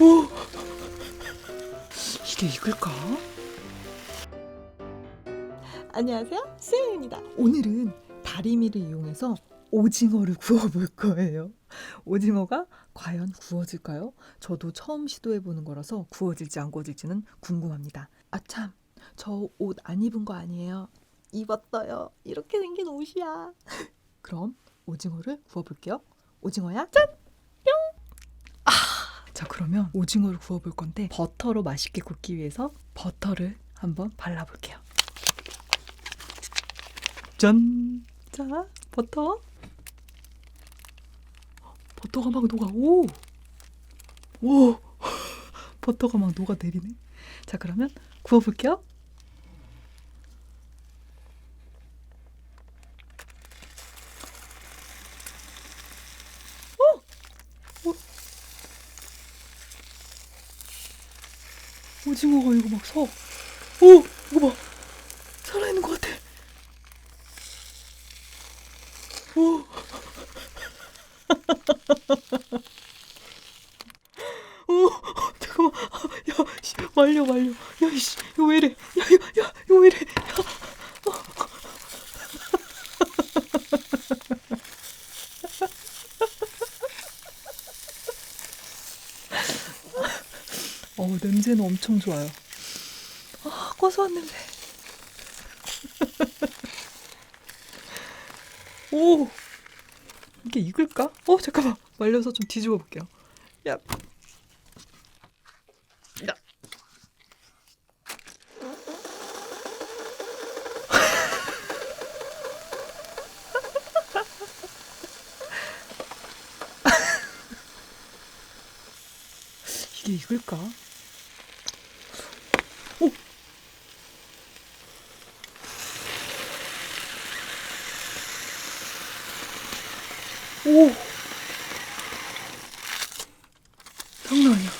오! 이게 익을까? 안녕하세요. 수영입니다. 오늘은 다리미를 이용해서 오징어를 구워볼 거예요. 오징어가 과연 구워질까요? 저도 처음 시도해보는 거라서 구워질지 안 구워질지는 궁금합니다. 아참, 저 옷 안 입은 거 아니에요? 입었어요. 이렇게 생긴 옷이야. 그럼 오징어를 구워볼게요. 오징어야, 짠! 뿅! 아, 자 그러면 오징어를 구워볼 건데 버터로 맛있게 굽기 위해서 버터를 한번 발라볼게요. 짠! 자, 버터. 버터가 막 녹아. 오! 오! 버터가 막 녹아 내리네. 자, 그러면 구워볼게요. 오징어가 이거 막 서. 오! 이거 봐. 살아있는 것 같아. 오. 오, 잠깐만. 야, 씨, 말려, 말려. 야, 이씨, 이거 왜 이래? 야, 야, 야, 이거 왜 이래? 야. 어, 냄새는 엄청 좋아요. 아, 고소한 냄새. 오! 이게 익을까? 어, 잠깐만. 말려서 좀 뒤집어 볼게요. 야. 야. 이게 익을까? 오! 장난 아니야.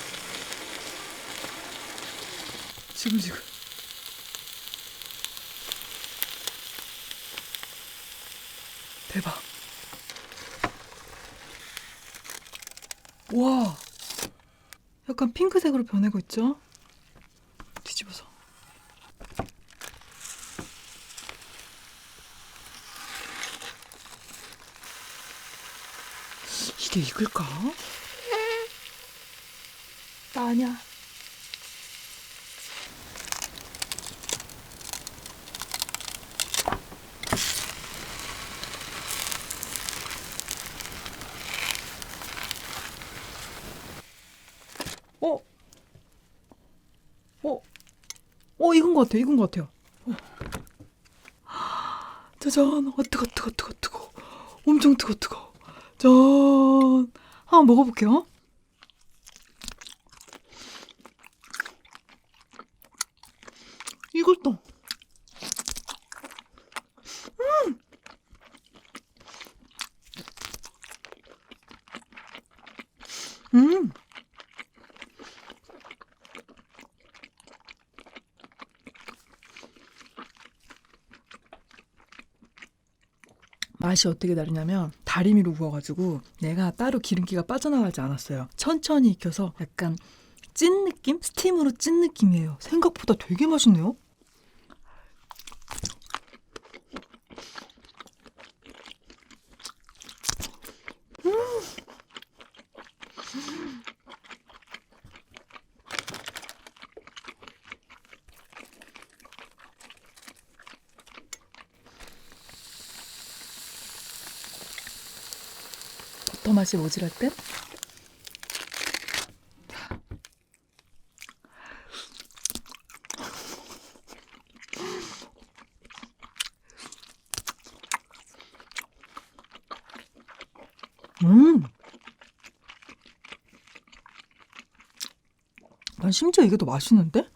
지금 지금. 대박. 와. 약간 핑크색으로 변하고 있죠? 뒤집어서. 이게 익을까? 나 아니야. 어? 어? 어, 익은 것 같아, 익은 것 같아요. 어. 짜잔, 아, 뜨거, 뜨거, 뜨거, 뜨거. 엄청 뜨거, 뜨거. 짠. 한번 먹어볼게요. 이것도. 음. 음. 맛이 어떻게 다르냐면 다리미로 구워가지고 내가 따로 기름기가 빠져나가지 않았어요. 천천히 익혀서 약간 찐 느낌? 스팀으로 찐 느낌이에요. 생각보다 되게 맛있네요. 버터 맛이 모질할 때 음. 난 심지어 이게 더 맛있는데?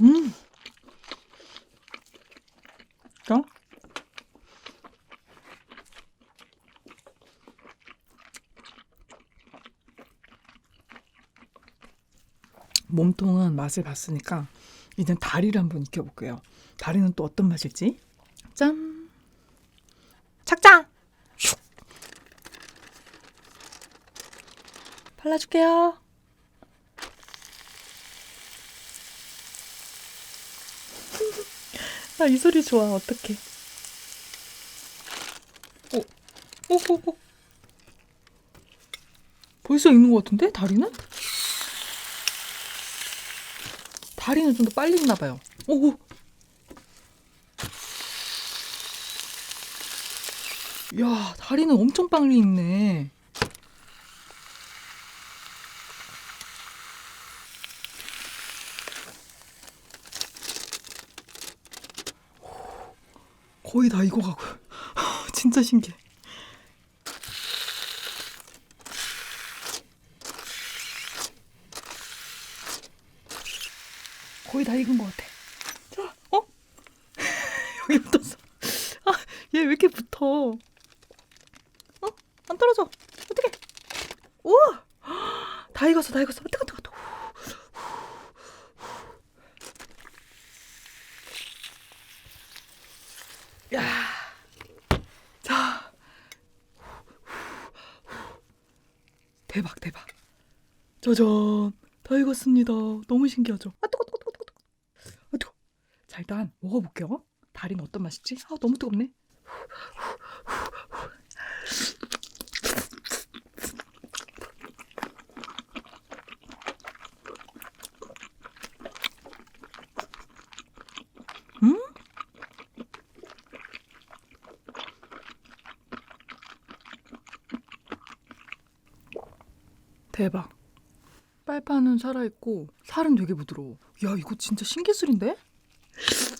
음. 자. 맛을 봤으니까 이젠 다리를 한번 익혀볼게요. 다리는 또 어떤 맛일지? 짠! 착장! 슉. 발라줄게요. 나 이 소리 좋아. 어떡해. 어, 어, 어, 어. 벌써 익는 것 같은데? 다리는? 다리는 좀 더 빨리 익나 봐요. 오, 오. 야, 다리는 엄청 빨리 익네. 거의 다 익어가고. 진짜 신기해. 거의 다 익은 것 같아. 자, 어? 여기 붙었어. 아, 얘 왜 이렇게 붙어? 어? 안 떨어져. 어떡해? 우와! 다 익었어, 다 익었어. 뜨거, 뜨거, 뜨거. 야, 자, 대박, 대박. 짜잔, 다 익었습니다. 너무 신기하죠? 아, 뜨거, 뜨거, 뜨거, 뜨거, 뜨거. 아, 뜨거. 자, 일단 먹어볼게요. 다리는 어떤 맛이지? 아, 너무 뜨겁네. 음? 대박. 빨판은 살아있고 살은 되게 부드러워. 야 이거 진짜 신기술인데? you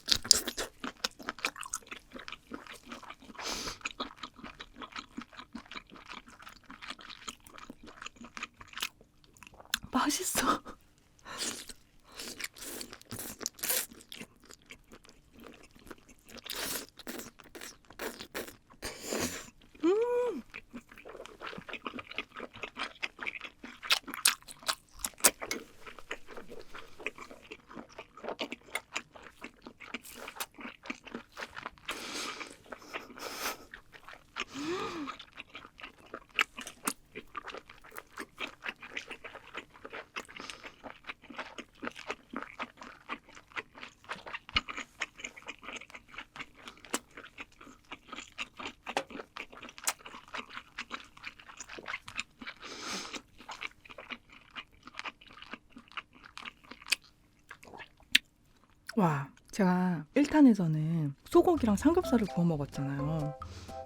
와, 제가 1탄에서는 소고기랑 삼겹살을 구워 먹었잖아요.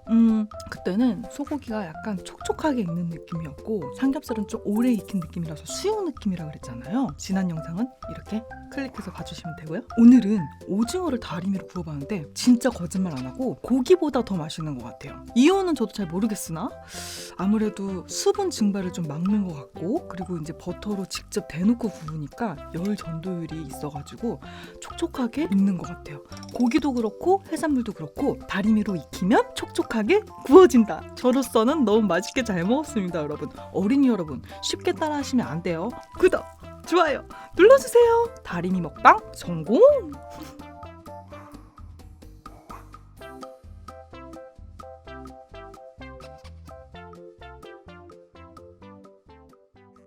음, 그때는 소고기가 약간 촉촉하게 익는 느낌이었고 삼겹살은 좀 오래 익힌 느낌이라서 수육 느낌이라 그랬잖아요. 지난 영상은 이렇게 클릭해서 봐주시면 되고요. 오늘은 오징어를 다리미로 구워봤는데 진짜 거짓말 안 하고 고기보다 더 맛있는 것 같아요. 이유는 저도 잘 모르겠으나 아무래도 수분 증발을 좀 막는 것 같고 그리고 이제 버터로 직접 대놓고 구우니까 열 전도율이 있어가지고 촉촉하게 익는 것 같아요. 고기도 그렇고 해산물도 그렇고 다리미로 익히면 촉촉하게 구워진다. 저로서는 너무 맛있게 잘 먹었습니다, 여러분. 어린이 여러분 쉽게 따라하시면 안 돼요. 구독, 좋아요 눌러주세요. 다리미 먹방 성공!